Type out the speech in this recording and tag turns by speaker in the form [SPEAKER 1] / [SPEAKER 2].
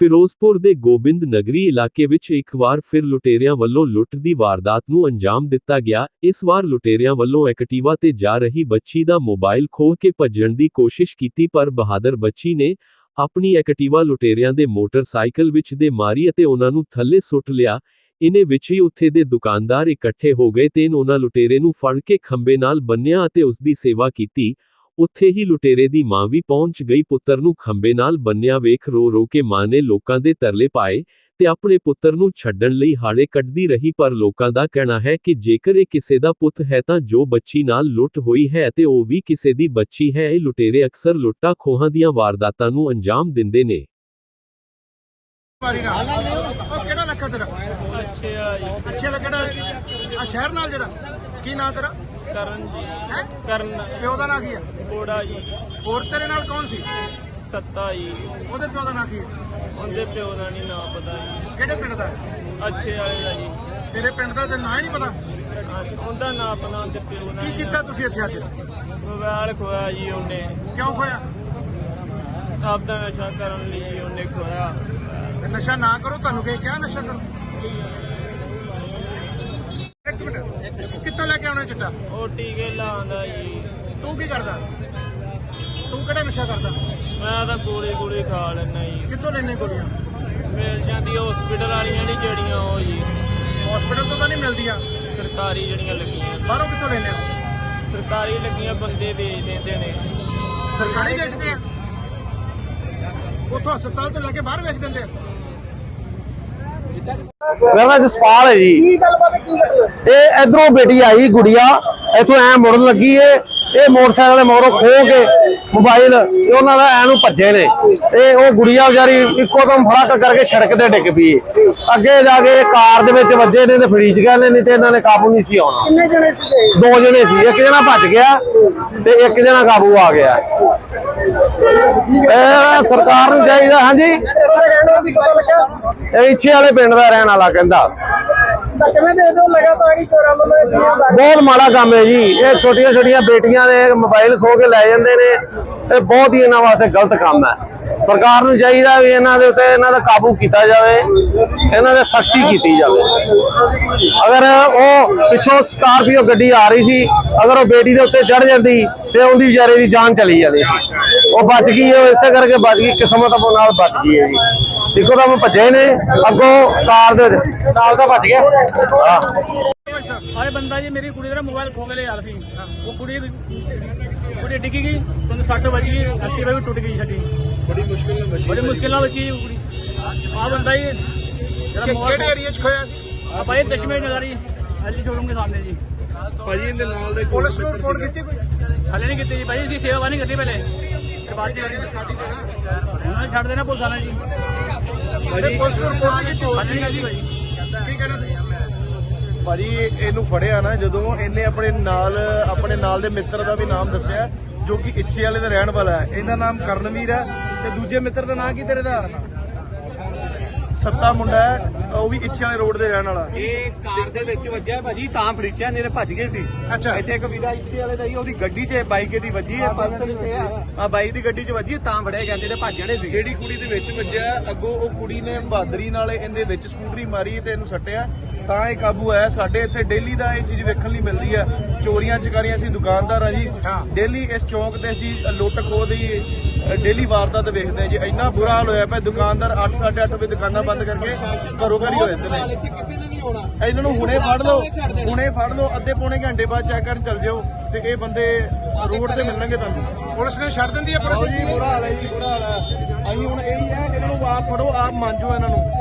[SPEAKER 1] ਫਿਰੋਜ਼ਪੁਰ ਦੇ ਗੋਬਿੰਦ ਨਗਰੀ ਇਲਾਕੇ ਵਿੱਚ ਇੱਕ ਵਾਰ ਫਿਰ ਲੁਟੇਰਿਆਂ ਵੱਲੋਂ ਲੁੱਟ ਦੀ ਵਾਰਦਾਤ ਨੂੰ ਅੰਜਾਮ ਦਿੱਤਾ ਗਿਆ। ਇਸ ਵਾਰ ਲੁਟੇਰਿਆਂ ਵੱਲੋਂ ਐਕਟਿਵਾ ਤੇ ਜਾ ਰਹੀ ਬੱਚੀ ਦਾ ਮੋਬਾਈਲ ਖੋਹ ਕੇ ਭੱਜਣ ਦੀ ਕੋਸ਼ਿਸ਼ ਕੀਤੀ, ਪਰ ਬਹਾਦਰ ਬੱਚੀ ਨੇ ਆਪਣੀ ਐਕਟਿਵਾ ਲੁਟੇਰਿਆਂ ਦੇ ਮੋਟਰਸਾਈਕਲ ਵਿੱਚ ਦੇ ਮਾਰੀ ਅਤੇ ਉਹਨਾਂ ਨੂੰ ਥੱਲੇ ਸੁੱਟ ਲਿਆ। ਇਨੇ ਵਿੱਚ ਹੀ ਉੱਥੇ ਦੇ ਦੁਕਾਨਦਾਰ ਇਕੱਠੇ ਹੋ ਗਏ ਤੇ ਉਹਨਾਂ ਲੁਟੇਰੇ ਨੂੰ ਫੜ ਕੇ ਖੰਬੇ ਨਾਲ ਬੰਨਿਆ ਅਤੇ ਉਸ ਦੀ ਸੇਵਾ ਕੀਤੀ। ਉੱਥੇ ਹੀ ਲੁਟੇਰੇ ਦੀ ਮਾਂ ਵੀ ਪਹੁੰਚ ਗਈ। ਪੁੱਤਰ ਨੂੰ ਖੰਬੇ ਨਾਲ ਬੰਨਿਆ ਵੇਖ ਰੋ ਰੋ ਕੇ ਮਾਂ ਨੇ ਲੋਕਾਂ ਦੇ ਤਰਲੇ ਪਾਏ ਤੇ ਆਪਣੇ ਪੁੱਤਰ ਨੂੰ ਛੱਡਣ ਲਈ ਹਾੜੇ ਕੱਢਦੀ ਰਹੀ। ਪਰ ਲੋਕਾਂ ਦਾ ਕਹਿਣਾ ਹੈ ਕਿ ਜੇਕਰ ਇਹ ਕਿਸੇ ਦਾ ਪੁੱਤ ਹੈ ਤਾਂ ਜੋ ਬੱਚੀ ਨਾਲ ਲੁੱਟ ਹੋਈ ਹੈ ਤੇ ਉਹ ਵੀ ਕਿਸੇ ਦੀ ਬੱਚੀ ਹੈ। ਇਹ ਲੁਟੇਰੇ ਅਕਸਰ ਲੁੱਟਾਂ ਖੋਹਾਂ ਦੀਆਂ ਵਾਰਦਾਤਾਂ ਨੂੰ ਅੰਜਾਮ ਦਿੰਦੇ ਨੇ।
[SPEAKER 2] ਵਾਰੀ ਨਾਲ ਉਹ ਕਿਹੜਾ ਲੱਖਾ ਤੇਰਾ?
[SPEAKER 3] ਅੱਛੇ ਆ ਜੀ।
[SPEAKER 2] ਅੱਛੇ ਦਾ ਕਿਹੜਾ? ਆ ਸ਼ਹਿਰ ਨਾਲ ਜਿਹੜਾ? ਕੀ ਨਾਂ ਤੇਰਾ?
[SPEAKER 3] ਕਰਨ ਜੀ
[SPEAKER 2] ਹੈ?
[SPEAKER 3] ਕਰਨ
[SPEAKER 2] ਪਿਓ ਦਾ ਨਾਂ ਕੀ ਆ?
[SPEAKER 3] ਕੋੜਾ ਜੀ।
[SPEAKER 2] ਹੋਰ ਤੇਰੇ ਨਾਲ ਕੌਣ ਸੀ?
[SPEAKER 3] ਸੱਤਾ ਜੀ।
[SPEAKER 2] ਉਹਦੇ ਪਿਓ ਦਾ ਨਾਂ ਕੀ ਹੈ
[SPEAKER 3] ਉਹਦੇ ਪਿਓ ਦਾ ਨਹੀਂ ਨਾਮ ਪਤਾ ਜੀ।
[SPEAKER 2] ਕਿਹੜੇ ਪਿੰਡ ਦਾ? ਹੈ?
[SPEAKER 3] ਅੱਛੇ ਵਾਲੇ ਦਾ ਜੀ।
[SPEAKER 2] ਤੇਰੇ ਪਿੰਡ ਦਾ ਤੇ ਨਾਂ ਹੀ ਨਹੀਂ ਪਤਾ?
[SPEAKER 3] ਹਾਂ, ਉਹਦਾ ਨਾਮ ਪਤਾ ਤੇ ਪਿਓ ਦਾ
[SPEAKER 2] ਕੀ
[SPEAKER 3] ਨੀ।
[SPEAKER 2] ਕੀਤਾ ਤੁਸੀਂ ਇੱਥੇ ਅੱਜ?
[SPEAKER 3] ਮੋਬਾਈਲ ਖੋਇਆ ਜੀ ਉਹਨੇ।
[SPEAKER 2] ਕਿਉਂ ਖੋਇਆ?
[SPEAKER 3] ਆਪਦਾ ਨਸ਼ਾ ਕਰਨ ਲਈ ਜੀ ਉਹਨੇ ਖੋਇਆ।
[SPEAKER 2] ਤੇ ਨਸ਼ਾ ਨਾ ਕਰੋ ਤੁਹਾਨੂੰ ਕਹੇ ਕਿਹਾ ਨਸ਼ਾ ਕਰੋ ਇੱਕ ਮਿੰਟ ਚਿੱਟਾ?
[SPEAKER 3] ਉਹ ਟੀਕੇ ਲਾਉਂਦਾ ਜੀ।
[SPEAKER 2] ਤੂੰ ਕੀ ਕਰਦਾ? ਤੂੰ ਕਿਹੜਾ ਨਸ਼ਾ ਕਰਦਾ?
[SPEAKER 3] ਮੈਂ ਤਾਂ ਗੋਲੀ ਗੋਲੀ ਖਾ ਲੈਣਾ ਜੀ।
[SPEAKER 2] ਕਿੱਥੋਂ ਲੈਣੇ ਗੋਲੀਆਂ?
[SPEAKER 3] ਮਿਲ ਜਾਂਦੀ ਹਸਪੀਟਲ ਵਾਲੀਆਂ ਨਹੀਂ ਜਿਹੜੀਆਂ ਉਹ ਜੀ।
[SPEAKER 2] ਹਸਪੀਟਲ ਤੋਂ ਤਾਂ ਨਹੀਂ ਮਿਲਦੀਆਂ?
[SPEAKER 3] ਸਰਕਾਰੀ ਜਿਹੜੀਆਂ ਲੱਗੀਆਂ।
[SPEAKER 2] ਬਾਹਰੋਂ ਕਿੱਥੋਂ ਲੈਣੇ ਹੋ?
[SPEAKER 3] ਸਰਕਾਰੀ ਲੱਗੀਆਂ ਬੰਦੇ ਵੇਚ ਦਿੰਦੇ ਨੇ।
[SPEAKER 2] ਸਰਕਾਰੀ ਵੇਚਦੇ ਆ? ਉੱਥੋਂ ਹਸਪਤਾਲ ਤੋਂ ਲੈ ਕੇ ਬਾਹਰ ਵੇਚ ਦਿੰਦੇ ਆ?
[SPEAKER 4] ਮੇਰਾ ਨਾਮ ਜਸਪਾਲ ਹੈ ਜੀ।
[SPEAKER 2] ਕੀ ਗੱਲਬਾਤ ਕੀ ਕਰਦੇ
[SPEAKER 4] ਇਹ ਇਧਰੋਂ ਬੇਟੀ ਆਈ ਗੁੜੀਆ ਇੱਥੋਂ ਐ ਮੁੜਨ ਲੱਗੀ ਏ। ਇਹ ਮੋਟਰਸਾਈਕਲ ਦੇ ਮਗਰੋਂ ਖੋ ਕੇ ਮੋਬਾਈਲ ਤੇ ਉਹਨਾਂ ਦਾ ਐ ਨੂੰ ਭੱਜੇ ਨੇ। ਤੇ ਉਹ ਗੁੜੀਆ ਵਿਚਾਰੀ ਇੱਕੋ ਦਮ ਫੜਾਕ ਕਰਕੇ ਸੜਕ ਤੇ ਡਿੱਗ ਪਈ। ਅੱਗੇ ਜਾ ਕੇ ਕਾਰ ਦੇ ਵਿੱਚ ਵੱਜੇ ਨੇ ਤੇ ਫਰੀਜ ਗਏ ਨੇ ਨਹੀਂ ਤੇ ਇਹਨਾਂ ਨੇ ਕਾਬੂ ਨਹੀਂ ਸੀ ਆਉਣਾ।
[SPEAKER 2] ਕਿੰਨੇ ਜਣੇ ਸੀਗੇ?
[SPEAKER 4] ਦੋ ਜਣੇ ਸੀ ਇੱਕ ਜਣਾ ਭੱਜ ਗਿਆ ਤੇ ਇੱਕ ਜਣਾ ਕਾਬੂ ਆ ਗਿਆ। ਇਹ ਸਰਕਾਰ ਨੂੰ ਚਾਹੀਦਾ, ਹਾਂਜੀ। ਇਹ ਇੱਛੇ ਵਾਲੇ ਪਿੰਡ ਦਾ ਰਹਿਣ ਵਾਲਾ ਕਹਿੰਦਾ। ਬਹੁਤ ਮਾੜਾ ਕੰਮ ਹੈ ਜੀ। ਇਹ ਛੋਟੀਆਂ ਛੋਟੀਆਂ ਬੇਟੀਆਂ ਦੇ ਮੋਬਾਈਲ ਖੋ ਕੇ ਲੈ ਜਾਂਦੇ ਨੇ। ਇਹ ਬਹੁਤ ਹੀ ਇਹਨਾਂ ਵਾਸਤੇ ਗਲਤ ਕੰਮ ਹੈ। ਸਰਕਾਰ ਨੂੰ ਚਾਹੀਦਾ ਵੀ ਇਹਨਾਂ ਦੇ ਉੱਤੇ ਇਹਨਾਂ ਦਾ ਕਾਬੂ ਕੀਤਾ ਜਾਵੇ, ਇਹਨਾਂ ਦੇ ਸਖਤੀ ਕੀਤੀ ਜਾਵੇ। ਅਗਰ ਉਹ ਪਿੱਛੋਂ ਸਕਾਰਪੀਓ ਗੱਡੀ ਆ ਰਹੀ ਸੀ, ਅਗਰ ਉਹ ਬੇਟੀ ਦੇ ਉੱਤੇ ਚੜ ਜਾਂਦੀ ਤੇ ਉਹਦੀ ਵਿਚਾਰੇ ਦੀ ਜਾਨ ਚਲੀ ਜਾਂਦੀ ਸੀ। ਉਹ ਬਚ ਗਈ ਉਹ ਇਸੇ ਕਰਕੇ ਬਚ ਗਈ, ਕਿਸਮਤ ਆਪਣੇ ਨਾਲ ਬਚ ਗਈ ਹੈ ਜੀ। ਦੇਖੋ ਤਾਂ ਭੱਜੇ ਨੇ, ਅੱਗੋਂ ਕਾਰ ਦੇ ਨਾਲ ਦਾ ਭੱਜ ਗਿਆ। ਹਾਂ।
[SPEAKER 5] ਆਏ ਬੰਦਾ ਜੀ ਮੇਰੀ ਕੁੜੀ ਦਾ ਮੋਬਾਈਲ ਖੋ ਕੇ ਲੈ ਆ ਸੀ। ਉਹ ਕੁੜੀ ਕੁੜੀ ਡਿੱਗੀ ਗਈ ਤੁਹਾਨੂੰ ਸੱਟ ਵੱਜ ਗਈ ਐਕਟਿਵਾ ਵੀ ਟੁੱਟ ਗਈ ਸਾਡੀ। ਬੜੀ ਮੁਸ਼ਕਿਲ ਨਾਲ ਬਚੀ ਬੜੀ ਮੁਸ਼ਕਿਲ ਨਾਲ ਬਚੀ ਉਹ ਕੁੜੀ। ਆ ਬੰਦਾ ਜੀ ਜਿਹੜਾ ਮੋਬਾਈਲ
[SPEAKER 2] ਕਿਹੜੇ ਏਰੀਆ 'ਚ ਖੋਇਆ ਸੀ?
[SPEAKER 5] ਆਪਾਂ ਇਹ ਦਸ਼ਮੇਸ਼ ਨਗਰੀ ਐਲਜੀ ਸ਼ੋਰੂਮ ਦੇ ਸਾਹਮਣੇ ਜੀ।
[SPEAKER 2] ਪੁਲਿਸ ਨੂੰ ਰਿਪੋਰਟ ਕੀਤੀ ਕੋਈ?
[SPEAKER 5] ਹਲੇ ਨਹੀਂ ਕੀਤੀ ਜੀ ਭਾਈ ਇਸਦੀ ਸੇਵਾ ਨਹੀਂ ਕਰਨੀ ਪਹਿਲੇ। ਬਾਅਦ ਚ
[SPEAKER 2] ਛਾਤੀ ਦੇਣਾ।
[SPEAKER 5] ਛੱਡ ਦੇਣਾ ਪੁਲਿਸ ਵਾਲਿਆਂ ਜੀ।
[SPEAKER 2] ਤੇ ਪੁਲਿਸ ਨੂੰ ਰਿਪੋਰਟ ਕੀਤੀ?
[SPEAKER 5] ਹਲੇ ਨਹੀਂ ਕੀਤੀ ਭਾਈ।
[SPEAKER 2] ਕੀ ਕਹਿਣਾ ਤੁਸੀਂ?
[SPEAKER 6] ਭਾਜੀ ਇਹਨੂੰ ਫੜਿਆ ਨਾ ਜਦੋਂ ਇਹਨੇ ਆਪਣੇ ਨਾਲ ਆਪਣੇ ਨਾਲ ਦੇ ਮਿੱਤਰ ਦਾ ਵੀ ਨਾਮ ਦੱਸਿਆ ਜੋ ਕਿ ਇੱਛੇ ਵਾਲੇ ਦਾ ਰਹਿਣ ਵਾਲਾ ਹੈ। ਇਹਦਾ ਨਾਮ ਕਰਨਵੀਰ ਹੈ ਤੇ ਦੂਜੇ ਮਿੱਤਰ ਦਾ ਨਾਮ ਕੀ ਤੇਰੇ ਦਾ? ਸੱਤਾ ਮੁੰਡਾ ਹੈ ਉਹ ਵੀ ਇੱਛੇ ਵਾਲੇ ਰੋਡ ਦੇ ਰਹਿਣ ਵਾਲਾ।
[SPEAKER 7] ਇਹ ਕਾਰ ਦੇ ਵਿੱਚ ਵੱਜਿਆ ਭਾਜੀ ਤਾਂ ਫੜੀਚਿਆ ਤੇ ਭੱਜ ਗਏ ਸੀ।
[SPEAKER 2] ਅੱਛਾ।
[SPEAKER 7] ਇੱਥੇ ਇੱਕ ਵੀਰਾ ਇੱਥੇ ਵਾਲੇ ਦਾ ਹੀ ਉਹਦੀ ਗੱਡੀ 'ਚ ਬਾਈਕ ਦੀ ਵੱਜੀ ਹੈ ਪਲਸਰ ਤੇ ਆ ਬਾਈਕ ਦੀ ਗੱਡੀ 'ਚ ਵੱਜੀ ਤਾਂ ਫੜਿਆ ਜਾਂਦੇ ਤੇ ਭੱਜ ਜਾਣੇ ਸੀ।
[SPEAKER 6] ਜਿਹੜੀ ਕੁੜੀ ਦੇ ਵਿੱਚ ਵੱਜਿਆ ਅੱਗੋਂ ਉਹ ਕੁੜੀ ਨੇ ਬਹਾਦਰੀ ਨਾਲ ਇਹਦੇ ਵਿੱਚ ਸਕੂਟਰੀ ਮਾਰੀ ਤੇ ਇਹਨੂੰ ਸੱਟਿਆ। ਤਾਂ ਇਹ ਕਾਬੂ ਆਇਆ ਸਾਡੇ ਇੱਥੇ ਡੇਲੀ ਦਾ ਇਹ ਚੀਜ਼ ਵੇਖਣ ਲਈ ਮਿਲਦੀ ਹੈ। ਚੋਰੀਆਂ ਚਕਾਰੀਆਂ ਅਸੀਂ ਦੁਕਾਨਦਾਰ ਆ ਜੀ।
[SPEAKER 2] ਹਾਂ।
[SPEAKER 6] ਡੇਲੀ ਇਸ ਚੌਂਕ ਤੇ ਅਸੀਂ ਲੁੱਟ ਖੋਹ ਦੀ ਡੇਲੀ ਵਾਰਦਾਤ ਵੇਖਦੇ ਹਾਂ ਜੀ। ਇੰਨਾ ਬੁਰਾ ਹਾਲ ਹੋਇਆ ਪਿਆ ਦੁਕਾਨਦਾਰ 8:30 ਵਜੇ ਦੁਕਾਨਾਂ ਬੰਦ ਕਰਕੇ ਘਰੋਂ ਘਰੀ ਹੋ ਜਾਂਦੇ ਨੇ। ਇਹਨਾਂ ਨੂੰ ਹੁਣੇ ਫੜ ਲਓ ਹੁਣੇ ਫੜ ਲਓ ਅੱਧੇ ਪੌਣੇ ਘੰਟੇ ਬਾਅਦ ਚੈੱਕ ਕਰਨ ਚੱਲ ਜਿਓ ਤੇ ਇਹ ਬੰਦੇ ਰੋਡ ਤੇ ਮਿਲਣਗੇ ਤੁਹਾਨੂੰ।
[SPEAKER 2] ਪੁਲਿਸ ਨੇ ਛੱਡ ਦਿੰਦੀ ਹੈ ਪੁਲਿਸ
[SPEAKER 6] ਜੀ ਬੁਰਾ ਹਾਲ ਹੈ ਜੀ ਬੁਰਾ ਹਾਲ ਹੈ। ਅਸੀਂ ਹੁਣ ਇਹੀ ਹੈ ਇਹਨਾਂ ਨੂੰ ਆਪ ਫੜੋ ਆਪ ਮੰਨਜੋ ਇਹਨਾਂ ਨੂੰ।